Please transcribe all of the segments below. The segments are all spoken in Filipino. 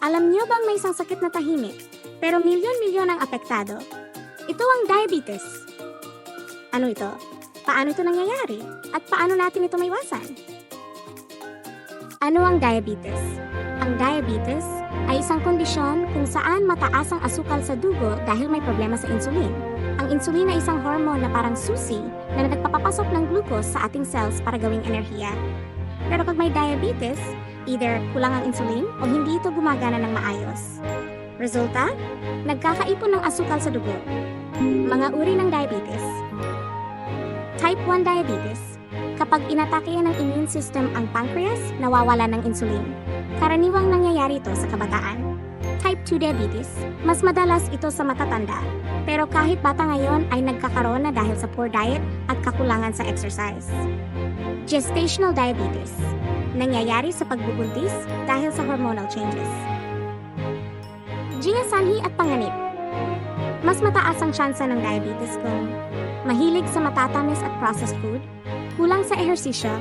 Alam niyo bang may isang sakit na tahimik, pero milyon-milyon ang apektado? Ito ang diabetes. Ano ito? Paano ito nangyayari? At paano natin ito maiwasan? Ano ang diabetes? Ang diabetes ay isang kondisyon kung saan mataas ang asukal sa dugo dahil may problema sa insulin. Ang insulin ay isang hormone na parang susi na nagpapapasok ng glucose sa ating cells para gawing enerhiya. Pero pag may diabetes, either kulang ang insulin o hindi ito gumagana ng maayos. Resulta, nagkakaipon ng asukal sa dugo. Mga uri ng diabetes. Type 1 diabetes. Kapag inatake ng immune system ang pancreas, nawawala ng insulin. Karaniwang nangyayari ito sa kabataan. Type 2 diabetes. Mas madalas ito sa matatanda. Pero kahit bata ngayon ay nagkakaroon na dahil sa poor diet at kakulangan sa exercise. Gestational diabetes. Nangyayari sa pagbubuntis dahil sa hormonal changes. Gia sanhi at panganib. Mas mataas ang tsansa ng diabetes kung mahilig sa matatamis at processed food, kulang sa ehersisyo,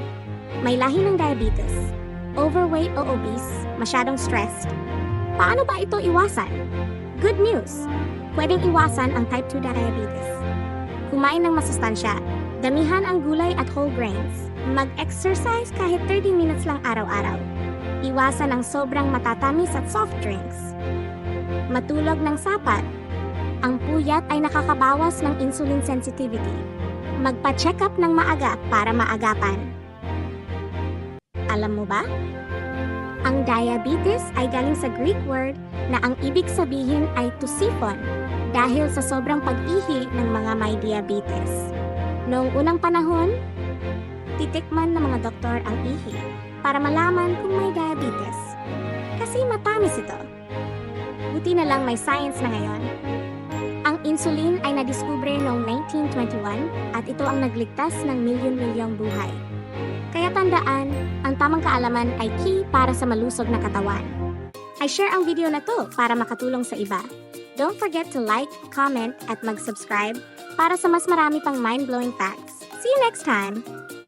may lahi ng diabetes, overweight o obese, masyadong stressed. Paano ba ito iwasan? Good news! Pwedeng iwasan ang type 2 diabetes. Kumain ng masustansya, damihan ang gulay at whole grains, mag-exercise kahit 30 minutes lang araw-araw. Iwasan ang sobrang matatamis at soft drinks. Matulog ng sapat. Ang puyat ay nakakabawas ng insulin sensitivity. Magpa-check up ng maaga para maagapan. Alam mo ba? Ang diabetes ay galing sa Greek word na ang ibig sabihin ay to siphon dahil sa sobrang pag-ihi ng mga may diabetes. Noong unang panahon, titikman ng mga doktor ang ihi para malaman kung may diabetes. Kasi matamis ito. Buti na lang may science na ngayon. Insulin ay nadiskubre noong 1921 at ito ang nagligtas ng milyon-milyong buhay. Kaya tandaan, ang tamang kaalaman ay key para sa malusog na katawan. I share ang video na to para makatulong sa iba. Don't forget to like, comment, at mag-subscribe para sa mas marami pang mind-blowing facts. See you next time!